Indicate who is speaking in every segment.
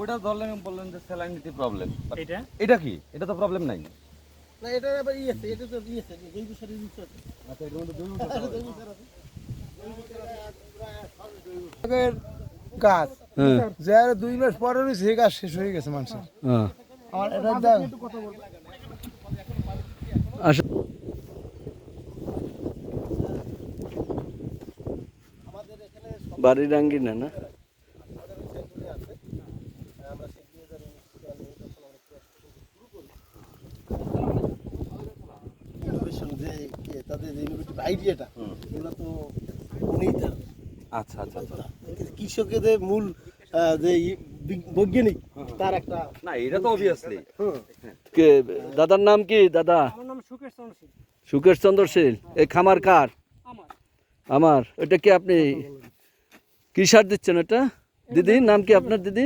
Speaker 1: ওটা ধরলেন বললেন যে স্যালাইনিটি প্রবলেম
Speaker 2: এটা?
Speaker 1: এটা কি? এটা তো প্রবলেম নাই।
Speaker 3: না এটা আবার ই আছে এটা তো ই আছে জৈব আছে।
Speaker 1: আচ্ছা এটার মধ্যে জৈব
Speaker 3: জৈব সার আছে।
Speaker 4: গাছ
Speaker 5: হ্যাঁ।
Speaker 4: দুই মাস পরে সেই গাছ শেষ হয়ে গেছে মানুষের।
Speaker 5: হ্যাঁ।
Speaker 4: আমার এটা দেখ
Speaker 5: আসো বাড়ির আঙ্গিনা না
Speaker 3: ইনোভেশন যে কে তাদের যে আইডিয়াটা এগুলো তো উনিই তার।
Speaker 1: আচ্ছা আচ্ছা আচ্ছা।
Speaker 3: কৃষকেদের মূল যে ই- বৈজ্ঞানিক তার একটা
Speaker 1: না এটা তো অবভিয়াসলি
Speaker 5: কে দাদার নাম কি দাদা?
Speaker 2: আমার নাম সুকেশ চন্দ্রশীল।
Speaker 5: সুকেশ চন্দ্র শীল এই খামার কার?
Speaker 2: আমার।
Speaker 5: আমার এটা কি আপনি কি সার দিচ্ছেন এটা? দিদি নাম কি আপনার দিদি?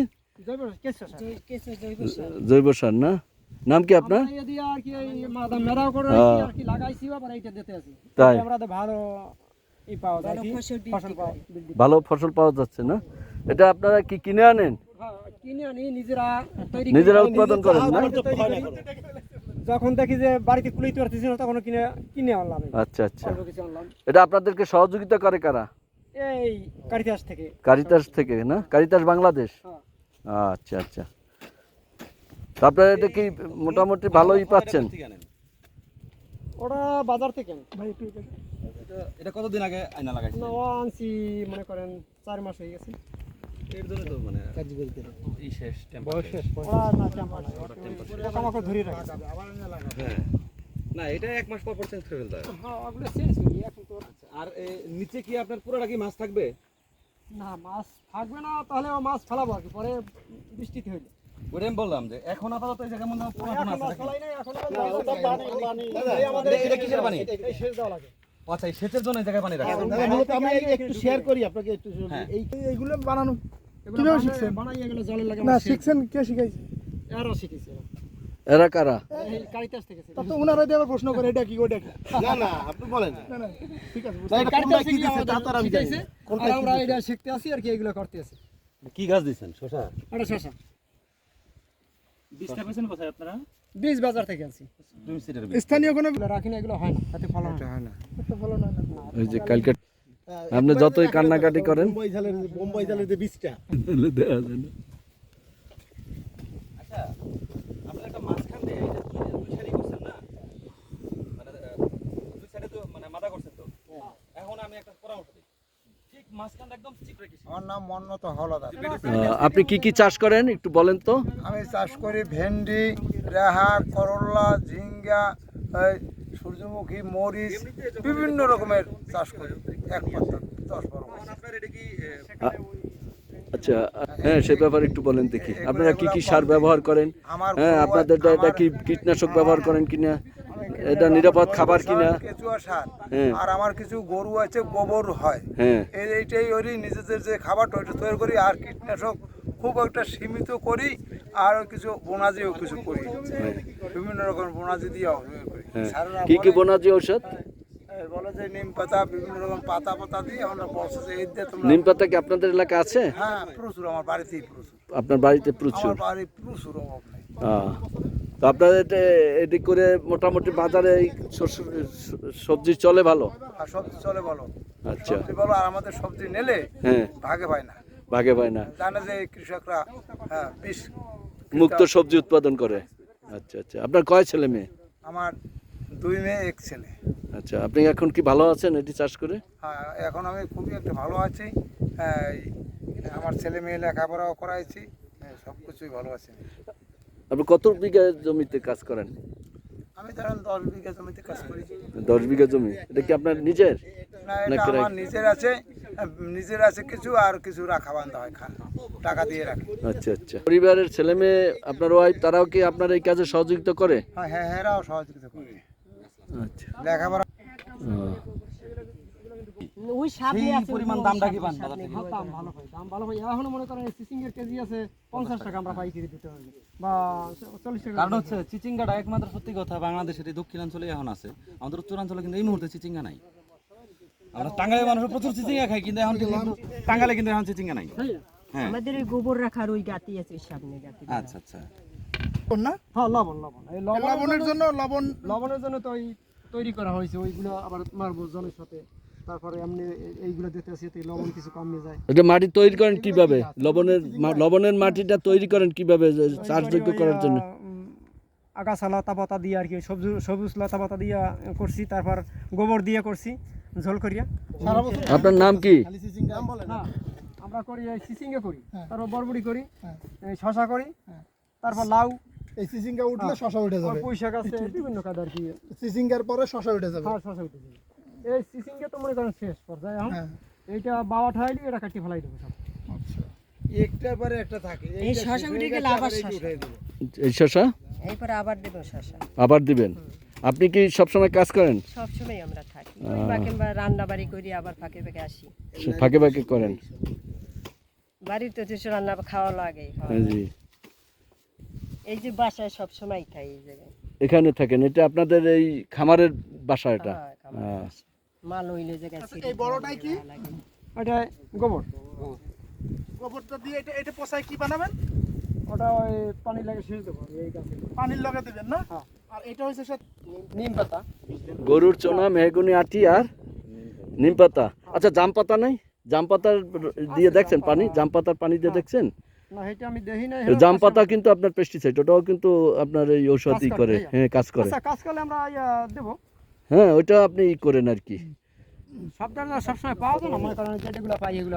Speaker 2: জৈব সার
Speaker 5: না? নাম কি আপনার? হ্যাঁ।
Speaker 2: আর কি লাগাইছি আবার এইটা দিতে আছি।
Speaker 5: তাই।
Speaker 2: ভালো ফসল পাওয়া বৃদ্ধি
Speaker 5: ভালো ফসল পাওয়া যাচ্ছে না? এটা আপনারা কি কিনে আনেন?
Speaker 2: হ্যাঁ, কিনে আনি নিজেরা
Speaker 5: উৎপাদন করেন না?
Speaker 2: যখন দেখি যে বাড়িতে কুলাইতে পারতেছি না তখন কিনে কিনে আনলাম।
Speaker 5: আচ্ছা আচ্ছা। এটা আপনাদেরকে সহযোগিতা করে কারা?
Speaker 2: এই কারিতাস থেকে।
Speaker 5: কারিতাস থেকে না? কারিতাস বাংলাদেশ?
Speaker 2: হ্যাঁ।
Speaker 5: আচ্ছা আচ্ছা। তো আপনারা এটা কি মোটামুটি ভালোই পাচ্ছেন?
Speaker 2: ওরা বাজার থেকে ভাই একটু এটা-
Speaker 1: কতদিন আগে আয়না লাগাইছে
Speaker 2: না আনছি মনে করেন চার মাস হয়ে গেছে।
Speaker 1: এর জন্য তো মানে
Speaker 3: কার্যকরী
Speaker 1: এই শেষ
Speaker 2: ওরা না টেম্পার না, ওরা পোকামাকড় ধরে রাখে
Speaker 1: হ্যাঁ। না এটা এক মাস পর পর চেঞ্জ করে ফেলতে হয়
Speaker 2: হ্যাঁ ওগুলো চেঞ্জ করি এখন তো
Speaker 1: আর নিচে কি আপনার পুরোটা কি মাছ থাকবে?
Speaker 2: না মাছ থাকবে না তাহলে ও মাছ ফেলাবো আর কি। পরে বৃষ্টিতে হইলে।
Speaker 1: বললাম যে এখন আপাতত এই
Speaker 2: এখন
Speaker 1: কোনো আছে। এটা- কিসের পানি?
Speaker 2: এই সেচ দেওয়া লাগে।
Speaker 1: আচ্ছা এই সেচের জন্য এই জায়গায় পানি রাখা
Speaker 3: আমি একটু শেয়ার করি আপনাকে একটু
Speaker 1: হ্যাঁ।
Speaker 3: এই
Speaker 4: এইগুলো বানানো। কীভাবে শিখছেন?
Speaker 2: বানাই এগুলো জলের লাগে
Speaker 4: না শিখছেন কে শিখাইছে?
Speaker 2: এরাও শিখেছি এরা।
Speaker 5: এরা কারা?
Speaker 2: কারিতাস থেকে।
Speaker 4: তা তো ওনারা দিয়ে প্রশ্ন করে এটা কি ওটা কি?
Speaker 3: না না আপনি বলেন।
Speaker 4: না না ঠিক আছে
Speaker 3: এটা
Speaker 2: কারিতাস
Speaker 3: কি
Speaker 2: থেকে
Speaker 3: দিছে, তা তো আর আমি জানি কোনটা
Speaker 2: আমরা এটা শিখতে আসি আর কি এগুলো করতে আসি।
Speaker 1: কি গাছ দিচ্ছেন শশা
Speaker 2: এটা শশা
Speaker 6: বীজটা পেয়েছেন কোথায় আপনারা
Speaker 2: বীজ বাজার থেকে আনছি
Speaker 1: তুমি সিটের
Speaker 4: স্থানীয় কোনো
Speaker 2: রাখি না এগুলো হয় না তাতে ফলন হয় না।
Speaker 4: ভালো না
Speaker 5: ওই যে কালকে
Speaker 3: হ্যাঁ,
Speaker 5: আপনি যতই কান্নাকাটি করেন।
Speaker 3: বোম্বাই ঝালের বোম্বাই ঝালের যে বীজটা
Speaker 5: দেওয়া যায় না।
Speaker 1: আচ্ছা আপনার একটা মাঝখান দিয়ে এই যে দুই দুই সারি করছেন না মানে আহ, দুই সাইডে তো মানে মাদা করছেন তো এখন আমি একটা পরামর্শ দিই ঠিক মাঝখানটা একদম চিপ রেখেছি
Speaker 4: আমার নাম মন্নত হলদার
Speaker 5: আপনি কি কি চাষ করেন একটু বলেন তো?
Speaker 4: আমি চাষ করি ভেন্ডি রেহা করলা ঝিঙ্গা সূর্যমুখী মরিচ বিভিন্ন রকমের চাষ করি। এক দশ বারো
Speaker 5: আচ্ছা হ্যাঁ সে ব্যাপারে একটু বলেন দেখি। আপনারা কি কি সার ব্যবহার করেন? হ্যাঁ আপনাদের এটা কি কীটনাশক ব্যবহার করেন কিনা? এটা নিরাপদ খাবার কিনা?
Speaker 4: কেঁচুয়া সার।
Speaker 5: হ্যাঁ।
Speaker 4: আর আমার কিছু গরু আছে গোবর হয়।
Speaker 5: হ্যাঁ।
Speaker 4: এইটাই ওই নিজেদের যে খাবারটা ওইটা তৈরি করি আর কীটনাশক খুব একটা সীমিত করি আর কিছু বোনাজিও কিছু করি। বিভিন্ন রকম বোনাজি দিয়ে
Speaker 5: হ্যাঁ। কি কি বোনাজি ঔষধ?
Speaker 4: বলে যে নিম পাতা বিভিন্ন রকম পাতা পাতা দিয়ে আমরা বলছে যে এই দিয়ে তোমরা
Speaker 5: নিম পাতা কি আপনাদের এলাকা আছে?
Speaker 4: হ্যাঁ প্রচুর আমার বাড়িতেই প্রচুর।
Speaker 5: আপনার বাড়িতে প্রচুর?
Speaker 4: আমার বাড়ি প্রচুর অভাব নেই।
Speaker 5: আহ, তো আপনাদের এটা- এদিক করে মোটামুটি বাজারে এই সবজি চলে ভালো?
Speaker 4: আর সবজি চলে ভালো।
Speaker 5: আচ্ছা।
Speaker 4: সবজি বলো আর আমাদের সবজি নিলে
Speaker 5: হ্যাঁ।
Speaker 4: ভাগে পায় না।
Speaker 5: ভাগে পায় না।
Speaker 4: জানে যে কৃষকরা হ্যাঁ বিষ
Speaker 5: মুক্ত সবজি উৎপাদন করে। আচ্ছা আচ্ছা। আপনার কয় ছেলে মেয়ে?
Speaker 4: আমার দুই মেয়ে এক ছেলে।
Speaker 5: আচ্ছা আপনি এখন কি ভালো আছেন এটি চাষ করে?
Speaker 4: হ্যাঁ এখন আমি খুবই একটা ভালো আছি। হ্যাঁ, আমার ছেলে মেয়ে লেখাপড়াও করাইছি। হ্যাঁ, সব কিছুই ভালো আছে।
Speaker 5: আপনি কত বিঘা জমিতে কাজ করেন?
Speaker 4: আমি ধরেন দশ বিঘা জমিতে কাজ করি।
Speaker 5: দশ বিঘা জমি। এটা কি আপনার নিজের?
Speaker 4: আমার নিজের আছে। নিজের আছে কিছু আর কিছু রাখা বান্ধা হয় খা টাকা দিয়ে রাখি।
Speaker 5: আচ্ছা আচ্ছা। পরিবারের ছেলে মেয়ে আপনার ওয়াইফ তারাও কি আপনার এই কাজে সহযোগিতা করে?
Speaker 4: হ্যাঁ হ্যাঁ হ্যাঁরাও সহযোগিতা করে।
Speaker 5: আচ্ছা।
Speaker 4: লেখাপড়া
Speaker 2: ওই সাপ নিয়ে আছে,
Speaker 1: পরিমাণ দামটা কি পান
Speaker 2: সাপ
Speaker 1: বাজার থেকে?
Speaker 2: হ্যাঁ, দাম ভালো দাম ভালো এখনও মনে করেন চিচিং এর কেজি আছে পঞ্চাশ টাকা আমরা পাইকারি দিতে পারি বা চল্লিশ টাকা
Speaker 1: কারণ হচ্ছে চিচিঙ্গাটা একমাত্র সত্যি কথা বাংলাদেশের এই দক্ষিণাঞ্চলে এখন আছে। আমাদের উত্তরাঞ্চলে কিন্তু এই মুহূর্তে চিচিঙ্গা নাই। আমরা টাঙ্গাইলের মানুষ প্রচুর চিচিঙ্গা খাই কিন্তু এখন কিন্তু টাঙ্গাইলে কিন্তু এখন চিচিঙ্গা নাই। হ্যাঁ।
Speaker 6: আমাদের ওই গোবর রাখার ওই গাতি আছে সামনে গাতি
Speaker 1: আচ্ছা আচ্ছা।
Speaker 4: না?
Speaker 2: হ্যাঁ লবণ লবণ। এই লবণের
Speaker 4: লবণের জন্য লবণ
Speaker 2: লবণের জন্য তো তৈরি করা হয়েছে ওইগুলো আবার মারবো জনের সাথে। তারপরে এমনি এইগুলো দিতে আসি এতে লবণ কিছু কমে যায়।
Speaker 5: এটা মাটি তৈরি করেন কীভাবে? লবণের লবণের মাটিটা তৈরি করেন কীভাবে? চাষযোগ্য করার জন্য।
Speaker 2: আগাছা লতা পাতা দিয়ে আর কি সবুজ সবুজ লতা পাতা দিয়ে করছি তারপর গোবর দিয়ে করছি ঝোল করিয়া।
Speaker 5: আপনার নাম কি?
Speaker 2: আমরা করি এই সিসিংয়ে করি
Speaker 3: হ্যাঁ।
Speaker 2: তারপর বরবড়ি করি
Speaker 3: হ্যাঁ।
Speaker 2: শশা করি তারপর লাউ।
Speaker 3: এই সিসিংটা উঠলে শশা উঠে যাবে।
Speaker 2: পুঁই শাক আছে বিভিন্ন কাজ আর কি।
Speaker 3: সিসিংটার পরে শশা উঠে যাবে।
Speaker 2: হ্যাঁ শশা উঠে যাবে। এই সিসিংয়ে তো মনে করেন শেষ পর্যায়ে
Speaker 3: হ্যাঁ।
Speaker 2: এইটা বাবা ঠাইলি এটা কাটি ফেলাই দেবো সব।
Speaker 4: একটার পরে একটা থাকে।
Speaker 6: এই শশা আবার শশা।
Speaker 5: এই শশা?
Speaker 6: এরপরে আবার দেবো শশা।
Speaker 5: আবার দিবেন? আপনি কি সবসময় কাজ করেন?
Speaker 6: সবসময় আমরা থাকি। ওই বা কিংবা রান্না বাড়ি করি আবার ফাঁকে ফাঁকে আসি।
Speaker 5: ফাঁকে ফাঁকে করেন?
Speaker 6: বাড়িতে তো কিছু রান্না খাওয়া লাগে
Speaker 5: হ্যাঁ। জি।
Speaker 6: এই যে বাসায় সবসময় খাই এই জায়গায়।
Speaker 5: এখানে থাকেন? এটা আপনাদের এই খামারের বাসা এটা?
Speaker 6: হ্যাঁ। মাল হইলে জায়গায় ছিঁড়ে
Speaker 3: এই বড়টাই কি?
Speaker 2: ওটা গোবর।
Speaker 3: গোবরটা দিয়ে এটা এটা পচায় কি বানাবেন?
Speaker 2: ওটা ওই পানি লাগে দেবো এই গাছে।
Speaker 3: পানির লগে দিবেন না?
Speaker 2: হ্যাঁ।
Speaker 3: আর এটা হচ্ছে সে
Speaker 2: নিম পাতা।
Speaker 5: গরুর চোনা মেহগুনি আটি আর নিম পাতা। আচ্ছা জাম পাতা নাই? জাম পাতার দিয়ে দেখছেন পানি? জাম পাতার পানি দিয়ে দেখছেন?
Speaker 2: আমি দেখি না
Speaker 5: জাম পাতা কিন্তু আপনার পেস্টিসাইড ওটাও কিন্তু আপনার এই ঔষধই
Speaker 2: করে?
Speaker 5: হ্যাঁ কাজ করে।
Speaker 2: আচ্ছা কাজ করলে আমরা দেবো।
Speaker 5: হ্যাঁ ওইটা আপনি ই করেন আর কি।
Speaker 2: সব ধরনের সবসময় পাওয়া যায় না? মনে করেন যেগুলো পাই এগুলো